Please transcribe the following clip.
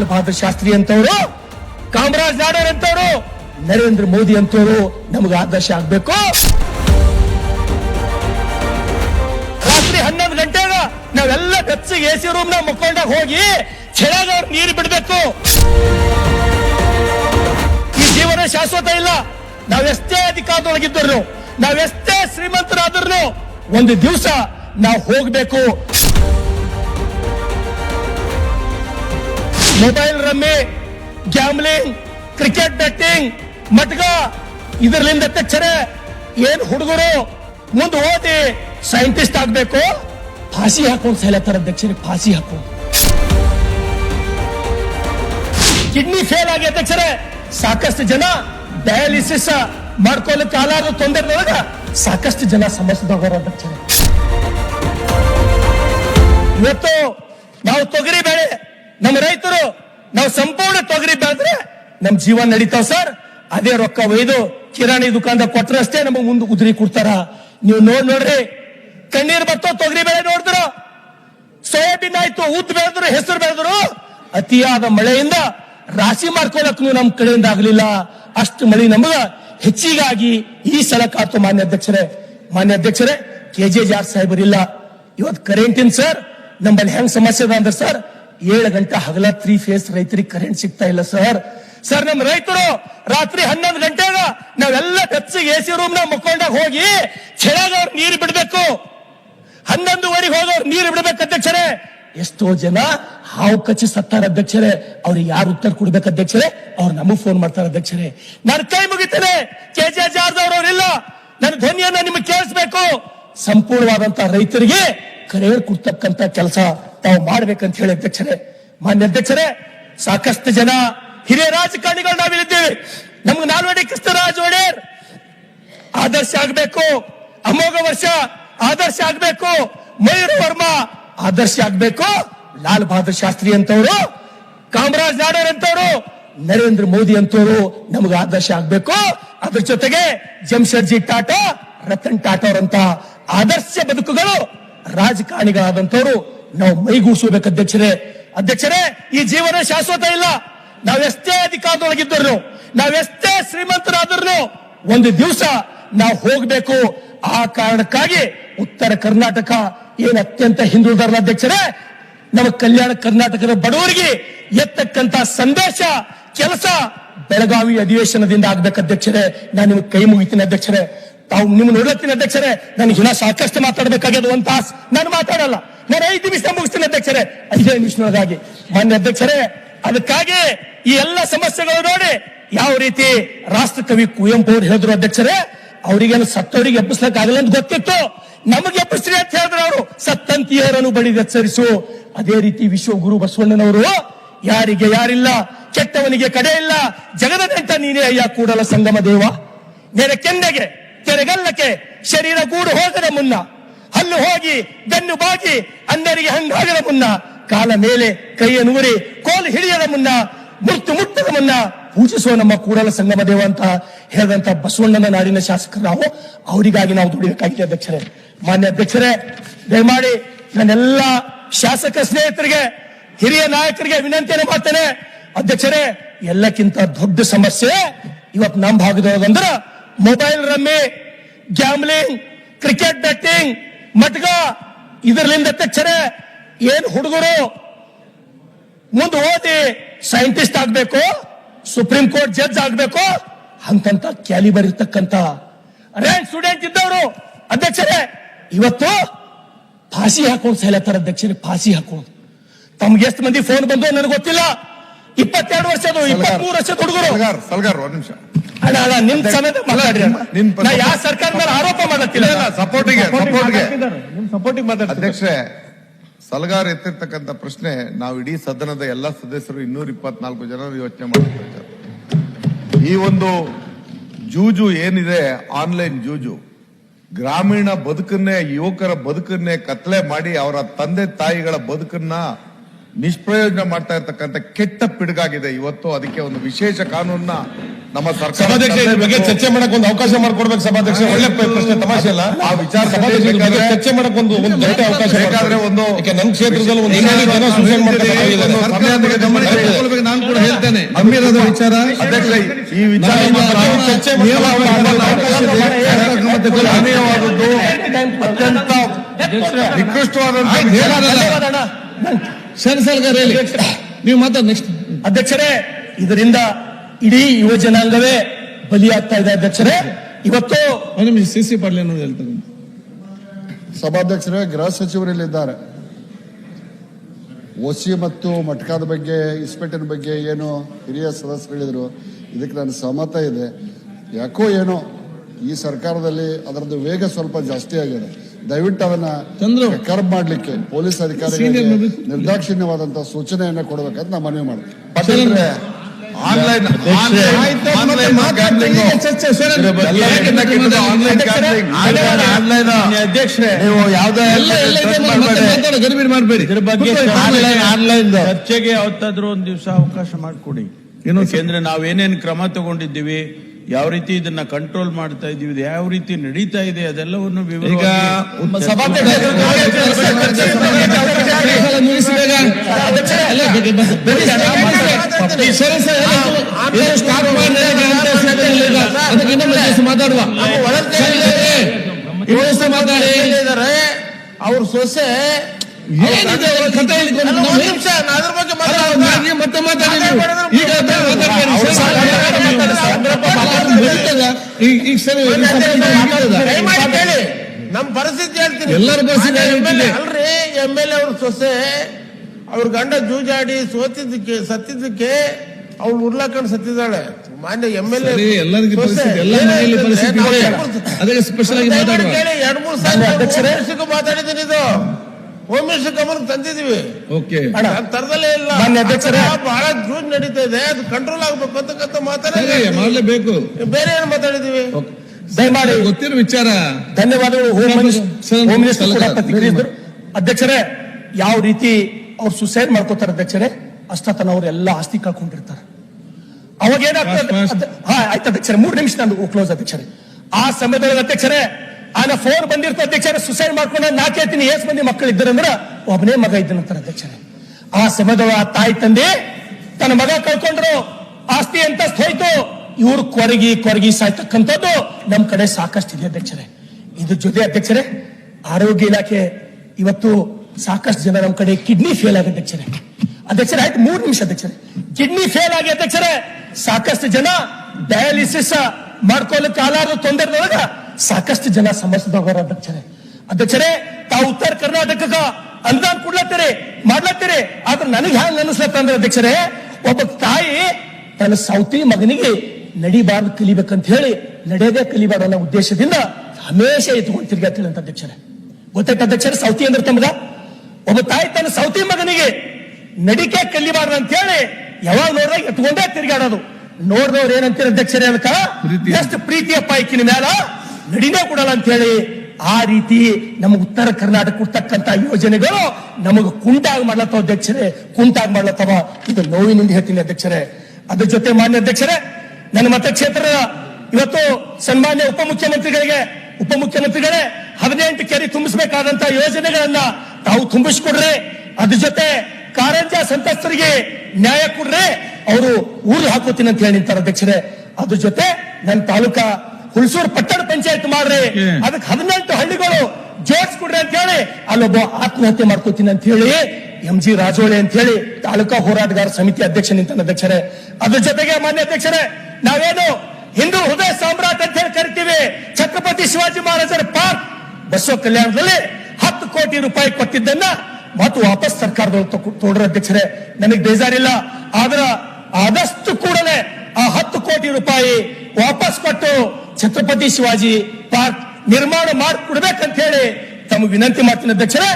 ಲಾಲ್ ಬಹದ್ದೂರ್ ಶಾಸ್ತ್ರಿ ಅಂತವರು, ಕಾಮರಾಜ್ ನಾಡೋರ್ ಅಂತವರು, ನರೇಂದ್ರ ಮೋದಿ ಅಂತವರು ನಮಗೆ ಆದರ್ಶ ಆಗ್ಬೇಕು. ರಾತ್ರಿ ಹನ್ನೊಂದು ಗಂಟೆಗ ನಾವೆಲ್ಲ ಬೆಚ್ಚಗೆ ಎ ಸಿ ರೂಮ್ನ ಮುಕ್ಕೊಂಡಾಗ ಹೋಗಿ ಅವ್ರು ನೀರು ಬಿಡಬೇಕು. ಈ ಜೀವನ ಶಾಶ್ವತ ಇಲ್ಲ. ನಾವೆಷ್ಟೇ ಅಧಿಕಾರದೊಳಗಿದ್ದರು ನಾವೆಷ್ಟೇ ಶ್ರೀಮಂತರಾದ್ರು ಒಂದು ದಿವಸ ನಾವು ಹೋಗ್ಬೇಕು. Mobile rummy gambling cricket betting ಮಟ್ಗ ಇದರ್ಲಿಂದ ತೆಚ್ಚರೆ ಏನ್ ಹುಡುಗರು ಮುಂದೆ ಓದಿ ಸೈಂಟಿಸ್ಟ್ ಆಗ್ಬೇಕು? ಫಾಸಿ ಹಾಕೊಂಡು ಸೈಲತ್ತಾರ ಅಧ್ಯಕ್ಷರಿಗೆ ಫಾಸಿ ಹಾಕೊಂಡು ಕಿಡ್ನಿ ಫೇಲ್ ಆಗಿ ಅಧ್ಯಕ್ಷರೇ, ಸಾಕಷ್ಟು ಜನ ಡಯಾಲಿಸಿಸ್ ಮಾಡ್ಕೊಳ್ಳಿಕ್ಕೆ ತೊಂದರೆ ತೊಂದರೆದೊಳಗ ಸಾಕಷ್ಟು ಜನ ಸಮಸ್ಯೆದವರ ಅಧ್ಯಕ್ಷರೇ. ಇವತ್ತು ನಾವು ತೊಗರಿ ಬೆಳೆ ನಮ್ಮ ರೈತರು ನಾವು ಸಂಪೂರ್ಣ ತೊಗರಿ ಬೆಳೆದ್ರೆ ನಮ್ ಜೀವನ ನಡೀತಾವ್ ಸರ್. ಅದೇ ರೊಕ್ಕ ಒಯ್ದು ಕಿರಾಣಿ ದುಕಾನ್ದಾಗ ಕೊಟ್ರಷ್ಟೇ ನಮಗ್ ಮುಂದೆ ಉದ್ರಿ ಕೊಡ್ತಾರ. ನೀವು ನೋಡ್ ನೋಡ್ರಿ, ಕಣ್ಣೀರ್ ಬರ್ತೋ ತೊಗರಿ ಬೆಳೆ ನೋಡಿದ್ರು. ಸೋಯಾಬೀನ್ ಆಯ್ತು ಉದ್ದ ಬೆಳೆದ್ರು, ಹೆಸರು ಬೆಳೆದ್ರು, ಅತಿಯಾದ ಮಳೆಯಿಂದ ರಾಶಿ ಮಾಡ್ಕೊಳಕ್ ನಮ್ ಕಡೆಯಿಂದ ಆಗ್ಲಿಲ್ಲ. ಅಷ್ಟು ಮಳೆ ನಮಗ ಹೆಚ್ಚಿಗಾಗಿ ಈ ಸಲ ಕಾತು ಮಾನ್ಯ ಅಧ್ಯಕ್ಷರೇ ಮಾನ್ಯ ಅಧ್ಯಕ್ಷರೇ, ಕೆ ಜೆ ಜಾರ್ ಸಾಹೇಬರಿಲ್ಲ. ಇವತ್ತು ಕರೆಂಟಿನ್ ಸರ್? ನಮ್ಮಲ್ಲಿ ಹೆಂಗ್ ಸಮಸ್ಯೆ ಅದ ಅಂದ್ರೆ ಸರ್ ಏಳು ಗಂಟೆ ಹಗಲ ತ್ರೀ ಫೇಸ್ ರೈತರಿಗೆ ಕರೆಂಟ್ ಸಿಗ್ತಾ ಇಲ್ಲ ಸರ್ ಸರ್ ನಮ್ಮ ರೈತರು ರಾತ್ರಿ ಹನ್ನೊಂದು ಗಂಟೆಗ ನಾವೆಲ್ಲ ಬೆಚ್ಚಗೆ ಎ ಸಿ ರೂಮ್ನ ಮುಕ್ಕೊಂಡಾಗ ಹೋಗಿ ಕೆಳಗ ಅವ್ರು ನೀರು ಬಿಡ್ಬೇಕು. ಹನ್ನೊಂದುವರೆಗೆ ಹೋಗೋರು ನೀರು ಬಿಡಬೇಕು ಅಧ್ಯಕ್ಷರೇ. ಎಷ್ಟೋ ಜನ ಹಾವು ಕಚ್ಚಿ ಸತ್ತಾರ ಅಧ್ಯಕ್ಷರೇ. ಅವ್ರಿಗೆ ಯಾರು ಉತ್ತರ ಕೊಡ್ಬೇಕು ಅಧ್ಯಕ್ಷರೇ? ಅವ್ರು ನಮಗ್ ಫೋನ್ ಮಾಡ್ತಾರೆ ಅಧ್ಯಕ್ಷರೇ. ನಾನು ಕೈ ಮುಗಿತೇನೆ. ಕೆ ಜೆ ಜಾರ್ದವ್ರವ್ರಿಲ್ಲ ನನ್ನ ಧ್ವನಿಯನ್ನ ನಿಮಗೆ ಕೇಳಿಸ್ಬೇಕು. ಸಂಪೂರ್ಣವಾದಂತ ರೈತರಿಗೆ ಕರೆ ಕೊಡ್ತಕ್ಕಂತ ಕೆಲಸ ತಾವು ಮಾಡ್ಬೇಕಂತ ಹೇಳಿ ಅಧ್ಯಕ್ಷರೇ, ಮಾನ್ಯ ಅಧ್ಯಕ್ಷರೇ, ಸಾಕಷ್ಟು ಜನ ಹಿರಿಯ ರಾಜಕಾರಣಿಗಳು ನಾವಿಲ್ಲಿದ್ದೇವೆ. ನಮ್ಗೆ ನಾಲ್ವಡಿ ಕೃಷ್ಣರಾಜ ಒಡೆಯರ್, ಆದರ್ಶ ಆಗ್ಬೇಕು. ಅಮೋಘ ವರ್ಷ, ಆದರ್ಶ ಆಗ್ಬೇಕು. ಮಯೂರ್ ವರ್ಮಾ, ಆದರ್ಶ ಆಗ್ಬೇಕು. ಲಾಲ್ ಬಹದ್ದೂರ್ ಶಾಸ್ತ್ರಿ ಅಂತವರು, ಕಾಮರಾಜ್ ನಾಡೋರ್ ಅಂತವರು, ನರೇಂದ್ರ ಮೋದಿ ಅಂತವರು ನಮಗೆ ಆದರ್ಶ ಆಗ್ಬೇಕು. ಅದ್ರ ಜೊತೆಗೆ ಜಮ್ಶೆಡ್ಜಿ ಟಾಟಾ, ರತನ್ ಟಾಟಾ ಅವರಂತ ಆದರ್ಶ ಬದುಕುಗಳು ರಾಜಕಾರಣಿಗಳಾದಂತವರು ನಾವು ಮೈಗೂಡಿಸಬೇಕು ಅಧ್ಯಕ್ಷರೇ. ಅಧ್ಯಕ್ಷರೇ, ಈ ಜೀವನ ಶಾಶ್ವತ ಇಲ್ಲ. ನಾವೆಷ್ಟೇ ಅಧಿಕಾರದೊಳಗಿದ್ದರು ನಾವೆಷ್ಟೇ ಶ್ರೀಮಂತರಾದ್ರು ಒಂದು ದಿವಸ ನಾವು ಹೋಗ್ಬೇಕು. ಆ ಕಾರಣಕ್ಕಾಗಿ ಉತ್ತರ ಕರ್ನಾಟಕ ಏನ್ ಅತ್ಯಂತ ಹಿಂದುಳಿದಾರಲ್ಲ ಅಧ್ಯಕ್ಷರೇ, ನಮ್ಮ ಕಲ್ಯಾಣ ಕರ್ನಾಟಕದ ಬಡವರಿಗೆ ಎತ್ತಕ್ಕಂತ ಸಂದೇಶ, ಕೆಲಸ ಬೆಳಗಾವಿ ಅಧಿವೇಶನದಿಂದ ಆಗ್ಬೇಕು ಅಧ್ಯಕ್ಷರೇ. ನಾನು ನಿಮ್ಗೆ ಕೈ ಮುಗಿತೀನಿ ಅಧ್ಯಕ್ಷರೇ. ತಾವು ನಿಮ್ ನೋಡ್ಲತ್ತೀನಿ ಅಧ್ಯಕ್ಷರೇ, ನನಗೆ ಇನ್ನ ಸಾಕಷ್ಟು ಮಾತಾಡಬೇಕಾಗ್ಯದ ಒಂದ್ ತಾಸ್. ನಾನು ಮಾತಾಡಲ್ಲ. ನಾನು ಐದು ನಿಮಿಷ ಮುಗಿಸ್ತೀನಿ ಅಧ್ಯಕ್ಷರೇ. ಐದೇ ನಿಮಿಷದೊಳಗಾಗಿ ಮಾನ್ಯ ಅಧ್ಯಕ್ಷರೇ, ಅದಕ್ಕಾಗಿ ಈ ಎಲ್ಲ ಸಮಸ್ಯೆಗಳು ನೋಡಿ ಯಾವ ರೀತಿ ರಾಷ್ಟ್ರಕವಿ ಕುವೆಂಪು ಅವರು ಹೇಳಿದ್ರು ಅಧ್ಯಕ್ಷರೇ, ಅವರಿಗೇನು ಸತ್ತವರಿಗೆ ಎಬ್ಬಿಸ್ಲಕ್ ಆಗಲ್ಲ ಅಂತ ಗೊತ್ತಿತ್ತು. ನಮಗೆ ಎಬ್ಬಿಸ್ರಿ ಅಂತ ಹೇಳಿದ್ರು ಅವರು. ಸತ್ತಂತಿಯರನ್ನು ಬಳಿ ಎಚ್ಚರಿಸು. ಅದೇ ರೀತಿ ವಿಶ್ವಗುರು ಬಸವಣ್ಣನವರು, ಯಾರಿಗೆ ಯಾರಿಲ್ಲ, ಕೆಟ್ಟವನಿಗೆ ಕಡೆ ಇಲ್ಲ ಜಗದಂತ ನೀನೇ ಅಯ್ಯ ಕೂಡಲ ಸಂಗಮ ದೇವ. ನೆರೆ ಕೆಂಡೆಗೆ ತೆರೆಗಲ್ಲಕ್ಕೆ ಶರೀರ ಗೂಡು ಹೋಗದ ಮುನ್ನ, ಹಲ್ಲು ಹೋಗಿ ಬೆನ್ನು ಬಾಗಿ ಅಂದರಿಗೆ ಹಂಗಾಗದ ಮುನ್ನ, ಕಾಲ ಮೇಲೆ ಕೈಯ ನೂರಿ ಕೋಲು ಹಿಡಿಯದ ಮುನ್ನ ಮುತ್ತು ಮುಟ್ಟದ ಮುನ್ನ ಪೂಜಿಸುವ ನಮ್ಮ ಕೂಡಲ ಸಂಗಮ ದೇವ ಅಂತ ಹೇಳಿದಂತ ಬಸವಣ್ಣನ ನಾಡಿನ ಶಾಸಕರು ನಾವು, ಅವರಿಗಾಗಿ ನಾವು ದುಡಿಬೇಕಾಗಿದೆ ಅಧ್ಯಕ್ಷರೇ. ಮಾನ್ಯ ಅಧ್ಯಕ್ಷರೇ, ದಯಮಾಡಿ ನನ್ನೆಲ್ಲ ಶಾಸಕ ಸ್ನೇಹಿತರಿಗೆ, ಹಿರಿಯ ನಾಯಕರಿಗೆ ವಿನಂತಿಯನ್ನು ಮಾಡ್ತೇನೆ. ಅಧ್ಯಕ್ಷರೇ, ಎಲ್ಲಕ್ಕಿಂತ ದೊಡ್ಡ ಸಮಸ್ಯೆ ಇವತ್ತು ನಮ್ಮ ಭಾಗದೊಳಗಂದ್ರ mobile rummy gambling cricket betting ಮಟ್ಗ ಇದರ್ಲಿಂದ ಅಧ್ಯಕ್ಷರೇ ಏನ್ ಹುಡುಗರು ಮುಂದೆ ಓದಿ ಸೈಂಟಿಸ್ಟ್ ಆಗ್ಬೇಕು ಸುಪ್ರೀಂ ಕೋರ್ಟ್ ಜಡ್ಜ್ ಆಗ್ಬೇಕು ಅಂತಂತ ಕ್ಯಾಲಿಬರ್ ಇರ್ತಕ್ಕಂತ ರ್ಯಾಂಕ್ ಸ್ಟೂಡೆಂಟ್ ಇದ್ದವರು ಅಧ್ಯಕ್ಷರೇ ಇವತ್ತು ಫಾಸಿ ಹಾಕೊಂಡು ಸೈಲತ್ತರ ಅಧ್ಯಕ್ಷರೇ ಫಾಸಿ ಹಾಕೊಂಡು ತಮ್ಗೆ ಎಷ್ಟು ಮಂದಿ ಫೋನ್ ಬಂದು ನನಗೆ ಗೊತ್ತಿಲ್ಲ. ಇಪ್ಪತ್ತೆರಡು ವರ್ಷದ ಇಪ್ಪತ್ಮೂರು ವರ್ಷದ ಹುಡುಗರು. ಸಲ್ಗಾರ್ ಒಂದ್ ನಿಮಿಷ. ಅಣ್ಣ ಅಣ್ಣ ನಿಮ್ ಸಮೇತ ಮಾತಾಡ್ರಿ. ನಾ ಯಾವ ಸರ್ಕಾರ ಮೇಲೆ ಆರೋಪ ಮಾಡತ್ತಿಲ್ಲ? ಸಪೋರ್ಟಿಗೆ ಸಪೋರ್ಟ್ಗೆ ನಿಮ್ ಸಪೋರ್ಟಿಗೆ ಅಧ್ಯಕ್ಷೆ ಸಲ್ಗಾರ್ ಎತ್ತಿರ್ತಕ್ಕಂಥ ಪ್ರಶ್ನೆ ನಾವು ಇಡೀ ಸದನದ ಎಲ್ಲ ಸದಸ್ಯರು ಇನ್ನೂರ ಇಪ್ಪತ್ನಾಲ್ಕು ಜನ ಯೋಚನೆ ಮಾಡ್ತಾರೆ ಈ ಒಂದು ಜೂಜು ಏನಿದೆ ಆನ್ಲೈನ್ ಜೂಜು ಗ್ರಾಮೀಣ ಬದುಕನ್ನೇ ಯುವಕರ ಬದುಕನ್ನೇ ಕತ್ಲೆ ಮಾಡಿ ಅವರ ತಂದೆ ತಾಯಿಗಳ ಬದುಕನ್ನ ನಿಷ್ಪ್ರಯೋಜನ ಮಾಡ್ತಾ ಇರ್ತಕ್ಕಂಥ ಕೆಟ್ಟ ಪಿಡುಗಾಗಿದೆ. ಇವತ್ತು ಅದಕ್ಕೆ ಒಂದು ವಿಶೇಷ ಕಾನೂನನ್ನ ನಮ್ಮ ಸರ್ಕಾರ ಸಭಾಧ್ಯಕ್ಷ ಇದ್ರ ಬಗ್ಗೆ ಚರ್ಚೆ ಮಾಡಕ್ ಒಂದು ಅವಕಾಶ ಮಾಡ್ಕೊಡ್ಬೇಕು ಸಭಾಧ್ಯಕ್ಷ ಒಳ್ಳೆ ಪ್ರಶ್ನೆ ತಮಾಷೆ ಅಲ್ಲ ಆ ವಿಚಾರ ಸಭಾಧ್ಯಕ್ಷ ಇದ್ರ ಬಗ್ಗೆ ಚರ್ಚೆ ಮಾಡಕ್ ಒಂದು ಒಂದು ಗಂಟೆ ಅವಕಾಶ ಬೇಕಾದ್ರೆ. ಒಂದು- ನನ್ನ ಕ್ಷೇತ್ರದಲ್ಲಿ ಒಂದು ಇನ್ನೂರು ಜನ ಸೂಸೈಡ್ ಮಾಡ್ತಾರೆ ಹೇಳ್ತೇನೆ ಗಂಭೀರದ ವಿಚಾರ ಅಧ್ಯಕ್ಷ ಈ ವಿಚಾರ ಚರ್ಚೆ ಅನೀಯವಾದದ್ದು ಅತ್ಯಂತ. ಸರಿ ಸಲ್ಗಾರ್ ಹೇಳಿ ನೀವು ಮಾತಾಡ ನೆಕ್ಸ್ಟ್ ಅಧ್ಯಕ್ಷರೇ ಇದರಿಂದ ಇಡೀ ಯುವ ಜನಾಂಗವೇ ಬಲಿಯಾಗ್ತಾ ಇದೆ ಅಧ್ಯಕ್ಷರೇ. ಇವತ್ತು ಒಂದು ನಿಮಿಷ ಸಿ ಸಿ ಪಾಟೀಲ್ ಅನ್ನೋದು ಹೇಳ್ತಾರೆ ಸಭಾಧ್ಯಕ್ಷರೇ ಗೃಹ ಸಚಿವರಲ್ಲಿದ್ದಾರೆ. ಓಸಿ ಮತ್ತು ಮಟ್ಕಾದ ಬಗ್ಗೆ ಇಸ್ಪೇಟಿನ ಬಗ್ಗೆ ಏನು ಹಿರಿಯ ಸದಸ್ಯರು ಹೇಳಿದ್ರು ಇದಕ್ಕೆ ನಾನು ಸಹಮತ ಇದೆ. ಯಾಕೋ ಏನೋ ಈ ಸರ್ಕಾರದಲ್ಲಿ ಅದರದ್ದು ವೇಗ ಸ್ವಲ್ಪ ಜಾಸ್ತಿ ಆಗಿದೆ. ದಯವಿಟ್ಟು ಅದನ್ನ ಚಂದ್ರು. ಕರ್ಬ್ ಮಾಡ್ಲಿಕ್ಕೆ ಪೊಲೀಸ್ ಅಧಿಕಾರಿಗಳಿಗೆ. ನಿರ್ದಾಕ್ಷಿಣ್ಯವಾದಂತಹ ಸೂಚನೆಯನ್ನ ಕೊಡಬೇಕಂತ ನಾನು ಮನವಿ ಮಾಡ್ತೀನಿ. ಆನ್ಲೈನ್ ನೀವು ಮಾಡಬೇಡಿ. ಇದ್ರ ಬಗ್ಗೆ ಆನ್ಲೈನ್ ಆನ್ಲೈನ್ ಚರ್ಚೆಗೆ ಯಾವತ್ತಾದ್ರೂ ಒಂದ್ ದಿವಸ ಅವಕಾಶ ಮಾಡಿಕೊಡಿ. ಏನು ಯಾಕೆಂದ್ರೆ ನಾವೇನೇನ್ ಕ್ರಮ ತಗೊಂಡಿದ್ದೀವಿ ಯಾವ ರೀತಿ ಇದನ್ನ ಕಂಟ್ರೋಲ್ ಮಾಡ್ತಾ ಇದೀವಿ ಇದು ಯಾವ ರೀತಿ ನಡೀತಾ ಇದೆ ಅದೆಲ್ಲವನ್ನು ಈಗ ವಿವರವಾಗಿ ಸಭಾಧ್ಯಕ್ಷರು ಮುಗಿಸಿ ಬೇಗ ಎಲ್ಲ ಬೇಗ ಬಸ್- ಬೇಗ ಸರಿ ಸರಿ ಎಲ್ಲ ಇದು ಸ್ಟಾರ್ಟ್ ಮಾಡಿ ಗಂಟೆ ಸಮಯದಲ್ಲಿ ಈಗ. ಅದಕ್ಕೆ ಇನ್ನೊಮ್ಮೆ ದಿವಸ ಮಾತಾಡುವ ಸರಿ, ಸರಿ. ಇನ್ನೊಂದು ದಿವಸ ಮಾತಾಡಿ ಅವ್ರ ಸೊಸೆ ಏನಿದೆ ಅವ್ರ ಕಥೆ ಹೇಳ್ಕೊಂಡು ಅಲ್ಲ, ನಾವು ಒಂದ್ ನಿಮಿಷ ನಾ ಅದ್ರ ಬಗ್ಗೆ ಅಲ್ಲ, ಮಾತಾಡೋಣ. ನೀವು ಮತ್ತೆ ಮಾತಾಡಿ ನೀವು. ಈಗ ಬೇಗ ಮಾತಾಡ್ಬೇಡಿ. ಅವ್ರು ಸರಿ, ಮಾತಾಡ್ತಾರೆ, ಸಂದರ್ಭ ಅಲ್ಲ, ಅದು ಮುಗೀತಲ್ಲ. ಈಗ ಈಗ ಏನಿದೆ ಈಗ ಸಭೆ ಮುಗೀತದ. ಈ ಸರಿ ನಮ್ ಪರಿಸ್ಥಿತಿ ಹೇಳ್ತೀನಿ. ಎಲ್ಲರ ಪರಿಸ್ಥಿತಿ. ಅಲ್ರಿ ಎಂ ಎಲ್ ಎ ಅವ್ರ ಸೊಸೆ ಅವ್ರ ಗಂಡ ಜೂಜಾಡಿ ಸೋತಿದ್ದಕ್ಕೆ ಸತ್ತಿದ್ದಕ್ಕೆ ಅವ್ಳು ಉರ್ಲಾಕೊಂಡು ಸತ್ತಿದ್ದಾಳೆ. ಮಾನ್ಯ ಎಂ ಎಲ್ ಎ ಎಲ್ಲರಿಗೂ ಪರಿಸ್ಥಿತಿ ಎಲ್ಲ ಮನೆಯಲ್ಲಿ ಪರಿಸ್ಥಿತಿ ಇದೆ. ಅದಕ್ಕೆ ಸ್ಪೆಷಲ್ ಆಗಿ ಮಾತಾಡುವ. ಕೇಳಿ ಎರಡ್ ಮೂರು ಸಾರಿ ಮಾತಾಡಿದ್ದೀನಿ ಇದು. ಹೋಮ್ ಮಿನಿಸ್ಟರ್ ಗಮನಕ್ಕೆ ತಂದಿದೀವಿ ಓಕೆ ತರದಲ್ಲೇ ಇಲ್ಲ. ಮಾನ್ಯ ಅಧ್ಯಕ್ಷರೇ. ಬಹಳ ಜೂಜ್ ನಡೀತಾ ಇದೆ. ಅದು ಕಂಟ್ರೋಲ್ ಆಗ್ಬೇಕು ಅಂತಕ್ಕಂಥ ಸರಿ ಮಾಡಲೇಬೇಕು ಮಾಡ್ಲೇಬೇಕು ಬೇರೆ ಏನು ಮಾತಾಡಿದೀವಿ ದಯಮಾಡಿ ಗೊತ್ತಿರೋ ವಿಚಾರ. ಧನ್ಯವಾದಗಳು ಹೋಮ್ ಮಿನಿಸ್ಟರ್ ಕೂಡ ಅಧ್ಯಕ್ಷರೇ ಯಾವ ರೀತಿ ಅವ್ರು ಸುಸೈಡ್ ಮಾಡ್ಕೋತಾರೆ ಅಧ್ಯಕ್ಷರೇ ಅಷ್ಟತನ ಅವ್ರು ಎಲ್ಲ ಆಸ್ತಿ ಕಳ್ಕೊಂಡಿರ್ತಾರೆ. ಅವಾಗ ಏನಾಗ್ತದೆ ಹಾ ಆಯ್ತು ಅಧ್ಯಕ್ಷರೇ ಮೂರು ನಿಮಿಷ ನಂದು ಕ್ಲೋಸ್ ಅಧ್ಯಕ್ಷರೇ. ಆ ಸಮಯದಲ್ಲಿ ಅಧ್ಯಕ್ಷರೇ ಆನ ಫೋನ್ ಬಂದಿರ್ತ ಅಧ್ಯಕ್ಷರೇ ಸುಸೈಡ್ ಮಾಡ್ಕೊಂಡ ನಾ ಕೇಳ್ತೀನಿ ಏಸ್ ಮಂದಿ ಮಕ್ಕಳು ಇದ್ದಾರಂದ್ರ ಒಬ್ಬನೇ ಮಗ ಇದ್ದನಂತಾರೆ ಅಧ್ಯಕ್ಷರೇ. ಆ ಸಮಯದೊಳಗೆ ಆ ತಾಯಿ ತಂದೆ ತನ್ನ ಮಗ ಕಳ್ಕೊಂಡ್ರು ಆಸ್ತಿ ಅಂತ ಹೋಯ್ತು. ಇವ್ರು ಕೊರಗಿ ಕೊರಗಿ ಸಾಯ್ತಕ್ಕಂಥದ್ದು ನಮ್ಮ ಕಡೆ ಸಾಕಷ್ಟು ಇದೆ ಅಧ್ಯಕ್ಷರೇ. ಇದ್ರ ಜೊತೆ ಅಧ್ಯಕ್ಷರೇ ಆರೋಗ್ಯ ಇಲಾಖೆ ಇವತ್ತು ಸಾಕಷ್ಟು ಜನ ನಮ್ಮ ಕಡೆ ಕಿಡ್ನಿ ಫೇಲ್ ಆಗಿದೆ ಅಧ್ಯಕ್ಷರೇ. ಅಧ್ಯಕ್ಷರೇ ಆಯ್ತು ಮೂರು ನಿಮಿಷ ಅಧ್ಯಕ್ಷರೇ. ಕಿಡ್ನಿ ಫೇಲ್ ಆಗಿ ಅಧ್ಯಕ್ಷರೇ. ಸಾಕಷ್ಟು ಜನ ಡಯಾಲಿಸಿಸ್ ಮಾಡ್ಕೊಳ್ಳಿಕ್ಕೆ ಆಲಾರದ ತೊಂದರೆದೊಳಗ ಸಾಕಷ್ಟು ಜನ ಸಮಸ್ಯೆದವರ ಅಧ್ಯಕ್ಷರೇ. ಅಧ್ಯಕ್ಷರೇ, ತಾವು ಉತ್ತರ ಕರ್ನಾಟಕಕ್ಕ ಅನುದಾನ ಕೊಡ್ಲತ್ತೀರಿ, ಮಾಡ್ಲತ್ತೀರಿ, ಆದ್ರೆ ನನಗೆ ಹ್ಯಾಂಗ ಅನಿಸ್ಲತ್ತಂದ್ರೆ ಅಧ್ಯಕ್ಷರೇ, ಒಬ್ಬ ತಾಯಿ ತನ್ನ ಸೌತಿ ಮಗನಿಗೆ ನಡಿಬಾರ್ದು ಕಲಿಬೇಕಂತ ಹೇಳಿ ನಡೆಯದೇ ಕಲಿಬಾರ್ದು ಅನ್ನೋ ಉದ್ದೇಶದಿಂದ ಹಮೇಶ ಎತ್ಕೊಂಡು ತಿರ್ಗಾತಿಲ್ಲ ಅಂತ ಅಧ್ಯಕ್ಷರೇ. ಗೊತ್ತಾಯ್ತು ಅಧ್ಯಕ್ಷರ ಸೌತಿ ಅಂದ್ರೆ ತಮ್ಮದ? ಒಬ್ಬ ತಾಯಿ ತನ್ನ ಸೌತಿ ಮಗನಿಗೆ ನಡಿಕೆ ಕಲಿಬಾರ್ದು ಅಂತ ಹೇಳಿ ಯಾವಾಗ ನೋಡಿದಾಗ ಎತ್ಕೊಂಡೇ ತಿರ್ಗಾಡೋದು ನೋಡಿದವ್ರು ಏನಂತೀರ ಅಧ್ಯಕ್ಷರೇ ಅನ್ಕ. ಎಷ್ಟು ಪ್ರೀತಿಯ ಪೈಕಿನ ಮೇಲ ನಡಿನೇ ಕೊಡಲ್ಲ ಅಂತ ಹೇಳಿ ಆ ರೀತಿ ನಮ್ಗೆ ಉತ್ತರ ಕರ್ನಾಟಕ ಕೊಡ್ತಕ್ಕಂತ ಯೋಜನೆಗಳು ನಮಗೆ ಕುಂಟಾಗಿ ಮಾಡ್ಲತ್ತವ ಅಧ್ಯಕ್ಷರೇ ಕುಂಟಾಗಿ ಮಾಡ್ಲತ್ತವ. ಇದು ನೋವಿನಿಂದ ಹೇಳ್ತೀನಿ ಅಧ್ಯಕ್ಷರೇ. ಅದ್ರ ಜೊತೆ ಮಾನ್ಯ ಅಧ್ಯಕ್ಷರೇ ನನ್ನ ಮತಕ್ಷೇತ್ರ ಇವತ್ತು ಸನ್ಮಾನ್ಯ ಉಪಮುಖ್ಯಮಂತ್ರಿಗಳಿಗೆ ಉಪಮುಖ್ಯಮಂತ್ರಿಗಳೇ ಹದಿನೆಂಟು ಕೆರೆ ತುಂಬಿಸಬೇಕಾದಂತ ಯೋಜನೆಗಳನ್ನ ತಾವು ತುಂಬಿಸ್ಕೊಡ್ರಿ. ಅದ್ರ ಜೊತೆ ಕಾರಂಜ ಸಂತ್ರಸ್ತರಿಗೆ ನ್ಯಾಯ ಕೊಡ್ರೆ ಅವರು ಊರು ಹಾಕೋತೀನಿ ಅಂತ ಹೇಳಿ ನಿಂತಾರ ಅಧ್ಯಕ್ಷರೇ. ಅದ್ರ ಜೊತೆ ನನ್ನ ತಾಲೂಕಾ ಹುಣಸೂರು ಪಟ್ಟಣ ಪಂಚಾಯತ್ ಮಾಡ್ರಿ. ಅದಕ್ಕೆ ಹದಿನೆಂಟು ಹಳ್ಳಿಗಳು ಜೋಡಿಸ್ಕೊಡ್ರಿ ಅಂತ ಹೇಳಿ ಅಲ್ಲೊಬ್ಬ ಆತ್ಮಹತ್ಯೆ ಮಾಡ್ಕೋತೀನಿ ಅಂತ ಹೇಳಿ ಎಂ ಜಿ ರಾಜೋಳಿ ಅಂತ ಹೇಳಿ ತಾಲೂಕಾ ಹೋರಾಟಗಾರ ಸಮಿತಿ ಅಧ್ಯಕ್ಷ ನಿಂತಾನ ಅಧ್ಯಕ್ಷರೇ. ಅದ್ರ ಜೊತೆಗೆ ಮಾನ್ಯ ಅಧ್ಯಕ್ಷರೇ ನಾವೇನು ಹಿಂದೂ ಹೃದಯ ಸಾಮ್ರಾಟ್ ಅಂತ ಹೇಳಿ ಕರಿತೀವಿ. ಛತ್ರಪತಿ ಶಿವಾಜಿ ಮಹಾರಾಜರ ಪಾರ್ಕ್ ಬಸವ ಕಲ್ಯಾಣದಲ್ಲಿ ಹತ್ತು ಕೋಟಿ ರೂಪಾಯಿ ಕೊಟ್ಟಿದ್ದನ್ನ ಮತ್ತು ವಾಪಸ್ ಸರ್ಕಾರದವ್ರು ತೋಡ್ರ ಅಧ್ಯಕ್ಷರೇ, ನನಗೆ ಬೇಜಾರಿಲ್ಲ. ಆದ್ರ ಆದಷ್ಟು ಕೂಡಲೇ ಆ ಹತ್ತು ಕೋಟಿ ರೂಪಾಯಿ ವಾಪಸ್ ಕೊಟ್ಟು ಛತ್ರಪತಿ ಶಿವಾಜಿ ಪಾರ್ಕ್ ನಿರ್ಮಾಣ ಮಾಡಿಕೊಡ್ಬೇಕಂತ ಹೇಳಿ ತಮಗೆ ವಿನಂತಿ ಮಾಡ್ತೀನಿ ಅಧ್ಯಕ್ಷರೇ.